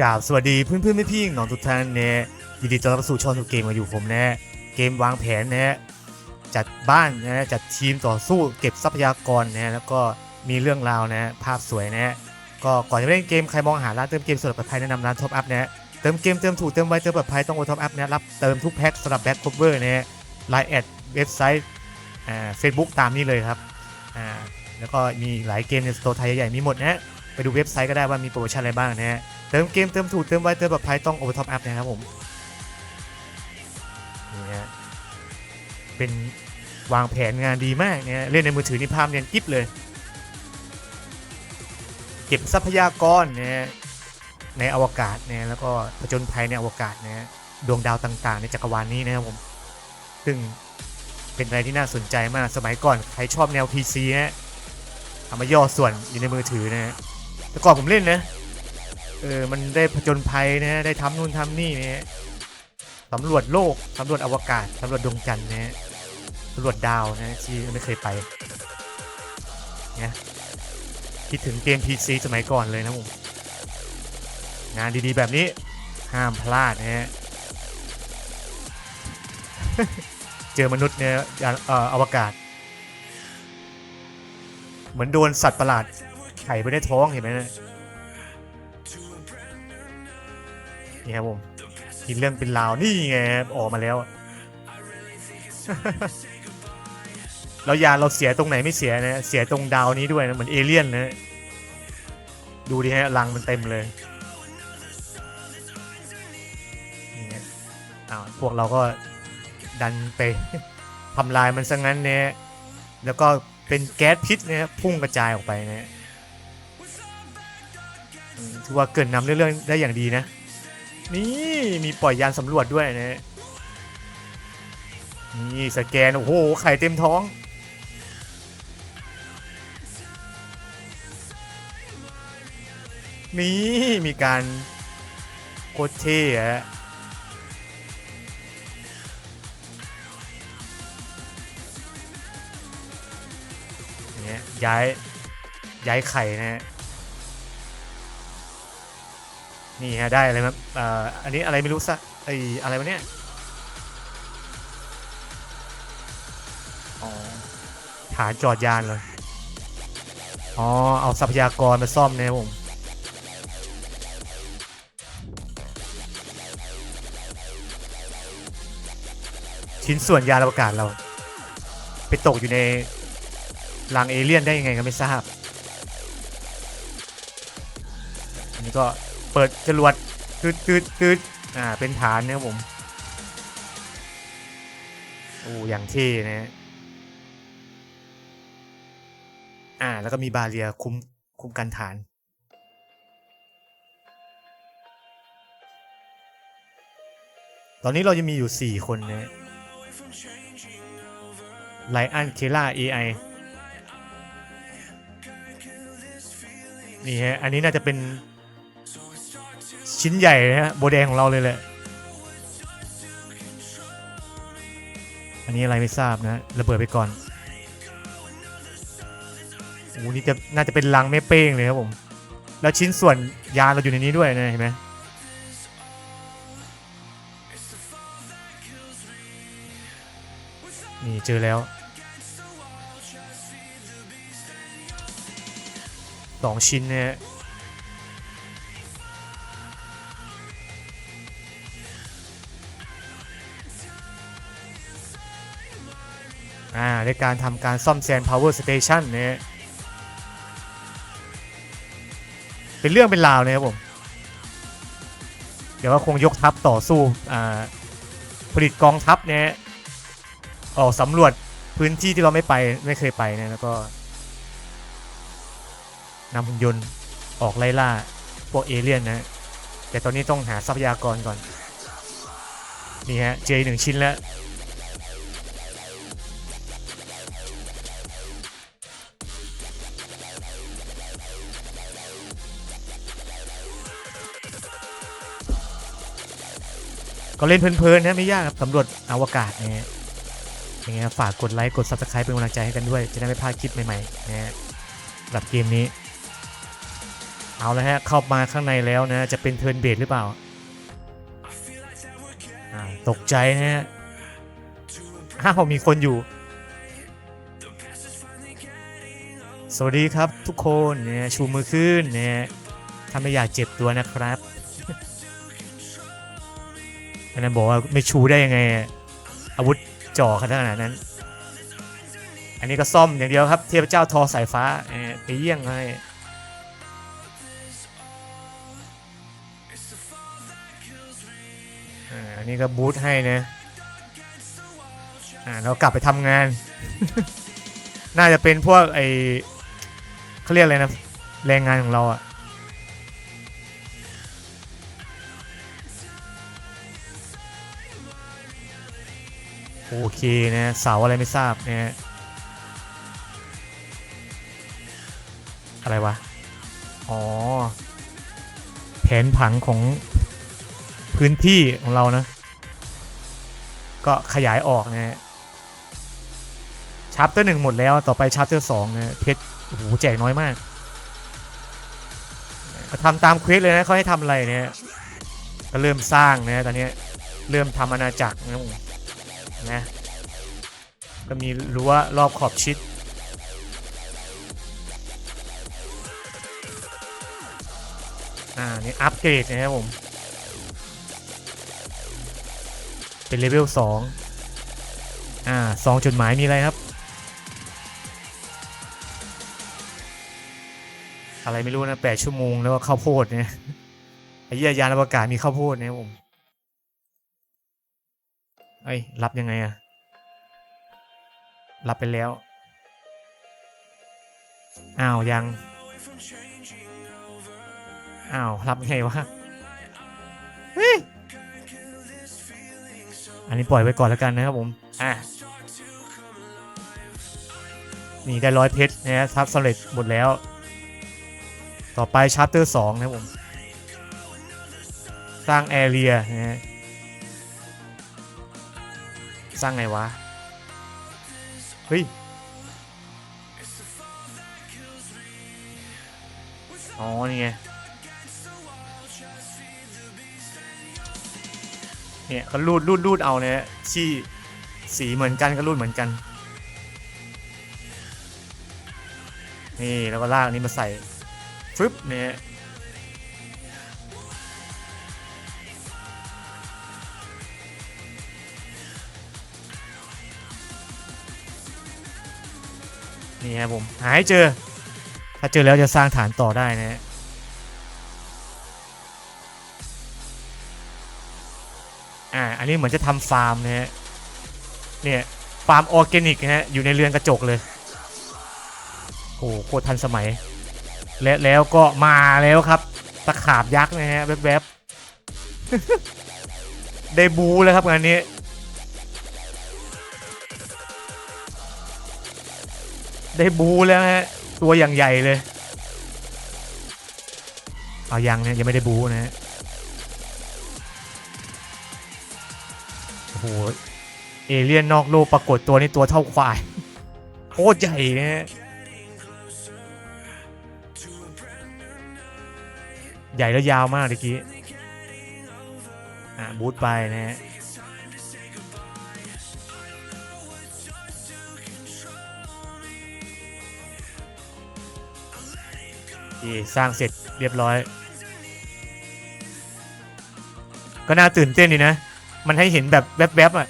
กราบสวัสดีเพื่อนเพื่อนพี่ๆน้องทุกท่านเนี่ยยินดีต้อนรับสู่ช่องทุกเกมมาอยู่ผมนะเกมวางแผนนะจัดบ้านนะจัดทีมต่อสู้เก็บทรัพยากรนะแล้วก็มีเรื่องราวนะภาพสวยนะก็ก่อนจะเล่นเกมใครมองหาร้านเติมเกมสำหรับปลอดภัยแนะนำร้านท็อปอัพนะเติมเกมเติมถูกเติมไวเติมปลอดภัยต้องโอท็อปอัพนะรับเติมทุกแพ็คสำหรับแบ็คคเวอร์นะไลน์แอดเว็บไซต์อ่าเฟซบุ๊กตามนี้เลยครับอ่าแล้วก็มีหลายเกมในสโตร์ไทยใหญ่ๆมีหมดนะไปดูเว็บไซต์ก็ได้ว่ามีโปรโมชั่นอะไรบ้างนะฮะ เติมเกมเติมถูกเติมไวเติมปลอดภัยต้องโอเวอร์ท็อปอัพนะครับผมนี่ฮะเป็นวางแผนงานดีมากเนี่ยเล่นในมือถือนี่ภาพเนียนกิ๊บเลย เก็บทรัพยากรเนี่ยในอวกาศเนี่ยแล้วก็ผจญภัยในอวกาศเนี่ยดวงดาวต่างๆ ในจักรวาลนี้นะครับผม ซึ่งเป็นอะไรที่น่าสนใจมากสมัยก่อนใครชอบแนว PC ฮะเอามาย่อส่วนอยู่ในมือถือนะฮะแต่ก่อนผมเล่นนะ เออ มันได้ผจญภัยนะได้ทำนู่นทำนี่นะสำรวจโลก สำรวจอวกาศ สำรวจดวงจันทร์นะสำรวจดาวนะที่ไม่เคยไปเนี่ยคิดถึงเกม PC สมัยก่อนเลยนะผมงานดีๆแบบนี้ ห้ามพลาดนะฮะ เจอมนุษย์เนี่ยยานเอ่ออวกาศ เหมือนโดนสัตว์ประหลาดไข่ไปในท้องเห็นไหมนะ นี่ครับผมกินเรื่องเป็นราวนี่ไงออกมาแล้วแล้วยาเราเสียตรงไหนไม่เสียนะเสียตรงดาวนี้ด้วยนะเหมือนเอเลี่ยนนะดูดิฮะรังมันเต็มเลยนี่อ้าวพวกเราก็ดันไปทำลายมันซะงั้นเนี่ยแล้วก็เป็นแก๊สพิษเนี่ยพุ่งกระจายออกไปเนะอืมถือว่าเกรินนำเรื่องได้อย่างดีนะ นี่มีปล่อยยานสำรวจด้วยนะฮะนี่สแกน โอ้โห ไข่เต็มท้อง นี่มีการโคตรเท่ฮะเนี่ยย้าย ย้ายไข่นะฮะ นี่ฮะได้อะไรมาเอ่ออันนี้อะไรไม่รู้สะไออะไรวะเนี่ยอ๋อฐานจอดยานเลย อ๋อ เอาทรัพยากรมาซ่อมเนี่ยผมชิ้นส่วนยานอวกาศเรา ไปตกอยู่ในรังเอเลี่ยนได้ยังไงก็ไม่ทราบ อันนี้ก็ เปิดจรวดตืดตืดตืดอ่า เป็นฐานนะครับผม โอ้อย่างเท่นะ อ่า แล้วก็มีบาเรียคุมคุมกันฐาน ตอนนี้เราจะมีอยู่ 4 คนนะไลอันเคล่า AI นี่ฮะ อันนี้น่าจะเป็น ชิ้นใหญ่นะฮะโบแดงของเราเลยแหละ อันนี้อะไรไม่ทราบนะระเบิดไปก่อนโอ้โหนี่จะน่าจะเป็นลังแม่เป้งเลยครับผม แล้วชิ้นส่วนยานเราอยู่ในนี้ด้วยนะเห็นไหมนี่เจอแล้วสองชิ้นเนี่ย อ่าในการทำการซ่อมแซม power station เนี่ยเป็นเรื่องเป็นราวเลยครับผม เดี๋ยวก็คงยกทัพต่อสู้อ่าผลิตกองทัพเนี่ยออกสำรวจพื้นที่ที่เราไม่ไปไม่เคยไปเนี่ยแล้วก็นำหุ่นยนต์ออกไล่ล่าพวกเอเลี่ยนนะแต่ตอนนี้ต้องหาทรัพยากรก่อน นี่ฮะเจอหนึ่งชิ้นแล้ว ก็เล่นเพลินๆนะไม่ยากครับสำรวจอวกาศนะฮะยังไงฝากกดไลค์กด Subscribe เป็นกำลังใจให้กันด้วย จะได้ไม่พลาดคลิปใหม่ๆนะฮะสำหรับเกมนี้ เอาแล้วฮะเข้ามาข้างในแล้วนะจะเป็นเทิร์นเบดหรือเปล่าตกใจนะฮะอ้าวมีคนอยู่ สวัสดีครับทุกคนเนี่ยชูมือขึ้นเนี่ยถ้าไม่อยากเจ็บตัวนะครับ อันนั้นบอกว่าไม่ชูได้ยังไง อาวุธจ่อขนาดนั้น อันนี้ก็ซ่อมอย่างเดียวครับ เทพเจ้าทอสายฟ้าไปเยี่ยงให้อันนี้ก็บูทให้นะอ่าเรากลับไปทำงาน น่าจะเป็นพวกไอเขาเรียกอะไรนะ แรงงานของเราอะ โอเคนะเสาอะไรไม่ทราบนะฮะอะไรวะ อ๋อ แผนผังของพื้นที่ของเรานะ ก็ขยายออกนะฮะชาร์ปเตอร์หนึ่งหมดแล้วต่อไปชาร์ปเตอร์สองนะเพชรโอ้โหแจกน้อยมากก็ทำตามเควสเลยนะเขาให้ทำอะไรเนี่ยก็เริ่มสร้างนะตอนนี้เริ่มทำอาณาจักรนะ นะ ก็มีรั้วรอบขอบชิด อ่า นี่อัปเกรดนะครับผม เป็นเลเวล2อ่าสองจดหมายมีอะไรครับ อะไรไม่รู้นะแปดชั่วโมงแล้วก็ข้าวโพดเนี่ยไอ้เหี้ยยานอวกาศมีข้าวโพดเนี่ยผม เอ้ย รับยังไงอะรับไปแล้ว อ้าวยัง อ้าว รับไงวะเฮ้ยอันนี้ปล่อยไว้ก่อนแล้วกันนะครับผม อะ นี่ได้ร้อยเพชรนะฮะทับสำเร็จหมดแล้ว ต่อไปชาร์เตอร์สองนะครับผม สร้างแอเรียนะฮะ สร้างไงวะ เฮ้ย อ๋อ นี่ไง เนี่ยก็รูดรูดรูดเอาเนี่ยที่สีเหมือนกันก็รูดเหมือนกัน นี่แล้วก็ลากอันนี้มาใส่ฟึบเนี่ย นี่ครับผม หาให้เจอ ถ้าเจอแล้วจะสร้างฐานต่อได้นะฮะอ่า อันนี้เหมือนจะทำฟาร์มนะฮะ เนี่ยฟาร์มออร์แกนิกนะฮะ อยู่ในเรือนกระจกเลยโอ้โหโคตรทันสมัย และแล้วก็มาแล้วครับ ตะขาบยักษ์นะฮะแวบๆได้บูแล้วครับงานนี้ ได้บูแล้วฮะ ตัวอย่างใหญ่เลย เอายังเนี่ยยังไม่ได้บูนะฮะ โอ้โห เอเลี่ยนนอกโลกปรากฏตัวนี้ตัวเท่าควายโคตรใหญ่นะฮะ ใหญ่แล้วยาวมากเมื่อกี้ อ่าบูทไปนะฮะ ที่สร้างเสร็จเรียบร้อย ก็น่าตื่นเต้นดีนะ มันให้เห็นแบบแวบๆอะ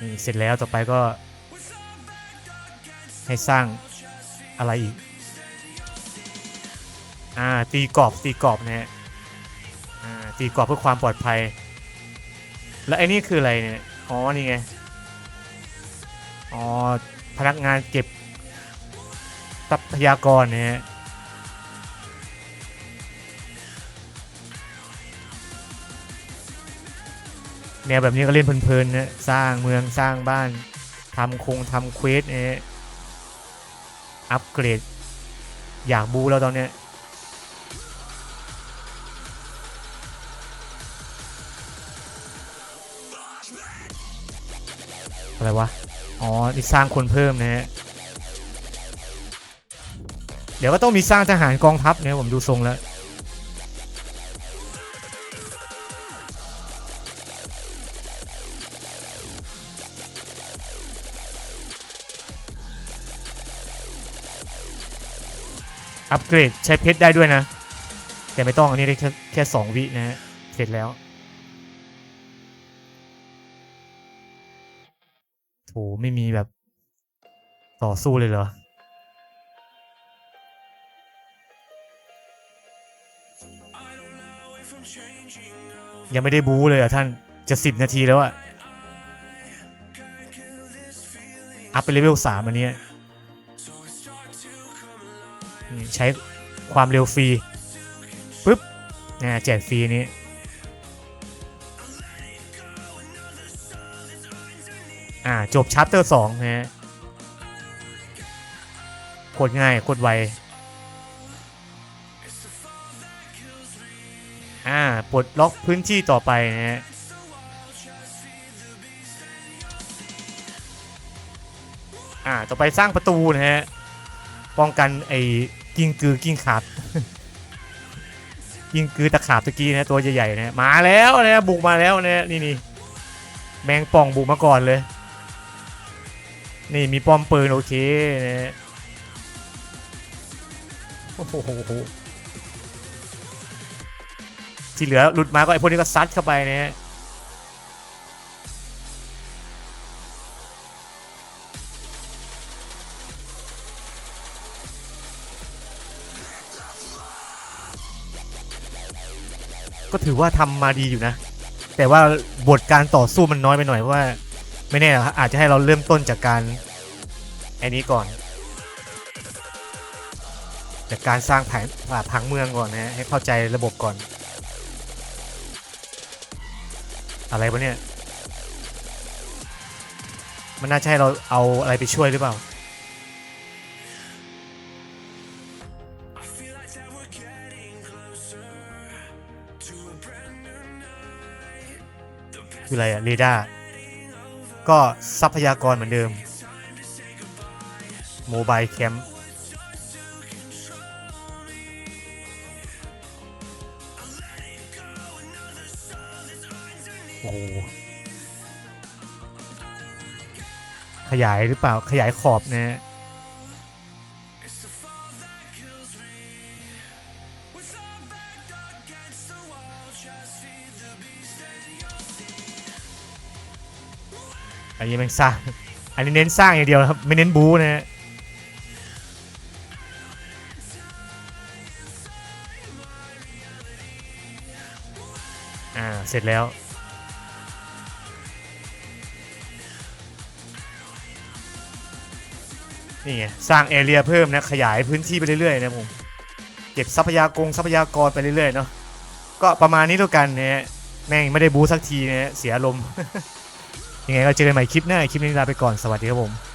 นี่เสร็จแล้วต่อไปก็ ให้สร้างอะไรอีก อ่า ตีกรอบตีกรอบนะฮะอ่าตีกรอบเพื่อความปลอดภัย แล้วไอ้นี่คืออะไรเนี่ย อ๋อ นี่ไง อ๋อ พนักงานเก็บ ทรัพยากรนะฮะแนวแบบนี้ก็เล่นเพลินๆนะสร้างเมืองสร้างบ้านทำคงทำเควสนะฮะอัปเกรด อยากบูแล้วตอนเนี้ยอะไรวะ อ๋อนี่สร้างคนเพิ่มนะฮะ เดี๋ยวก็ต้องมีสร้างทหารกองทัพเนี่ยผมดูทรงแล้ว อัปเกรดใช้เพชรได้ด้วยนะ แต่ไม่ต้องอันนี้ได้แค่แค่สองวินะฮะเสร็จแล้วโถไม่มีแบบต่อสู้เลยเหรอ ยังไม่ได้บู๊เลยอะท่านจะสิบนาทีแล้วอะ อัพไปเลเวลสามอันนี้ใช้ความเร็วฟรีปุ๊บนะแจกฟรีนี้อ่าจบชัปเตอร์สองนะฮะโคตรง่ายโคตรไว อ่าปลดล็อกพื้นที่ต่อไปนะฮะอ่าต่อไปสร้างประตูนะฮะป้องกันไอ้กิ้งกือกิ้งขาบกิ้งกือตะขาบตะกี้นะตัวใหญ่ๆนะฮะมาแล้วนะบุกมาแล้วนะนี่นี่แมงป่องบุกมาก่อนเลย นี่มีป้อมปืนโอเคนะฮะโอ้โห ที่เหลือหลุดมาก็ไอ้พวกนี้ก็ซัดเข้าไปนะฮะก็ถือว่าทำมาดีอยู่นะ แต่ว่าบทการต่อสู้มันน้อยไปหน่อยเพราะว่า ไม่แน่อาจจะให้เราเริ่มต้นจากการไอ้นี้ก่อน จากการสร้างแผนผังเมืองก่อนนะให้เข้าใจระบบก่อน อะไรวะเนี่ย มันน่าให้เราเอาอะไรไปช่วยหรือเปล่า คืออะไรอะเรดาร์ก็ทรัพยากรเหมือนเดิมโมบายแคมป์ โอ้โหขยายหรือเปล่าขยายขอบนะฮะอันนี้แมันสร้าง อันนี้เน้นสร้างอย่างเดียวครับ ไม่เน้นบูนะฮะอ่า เสร็จแล้ว นี่ไงสร้างแอเรียเพิ่มนะขยายพื้นที่ไปเรื่อยๆนะผมเก็บทรัพยากรทรัพยากรไปเรื่อยๆเนาะก็ประมาณนี้แล้วกันนะฮะแม่งไม่ได้บู๊สักทีนะฮะเสียลมณ์ยังไงก็เจอกันใหม่คลิปหน้าคลิปนี้ลาไปก่อนสวัสดีครับผม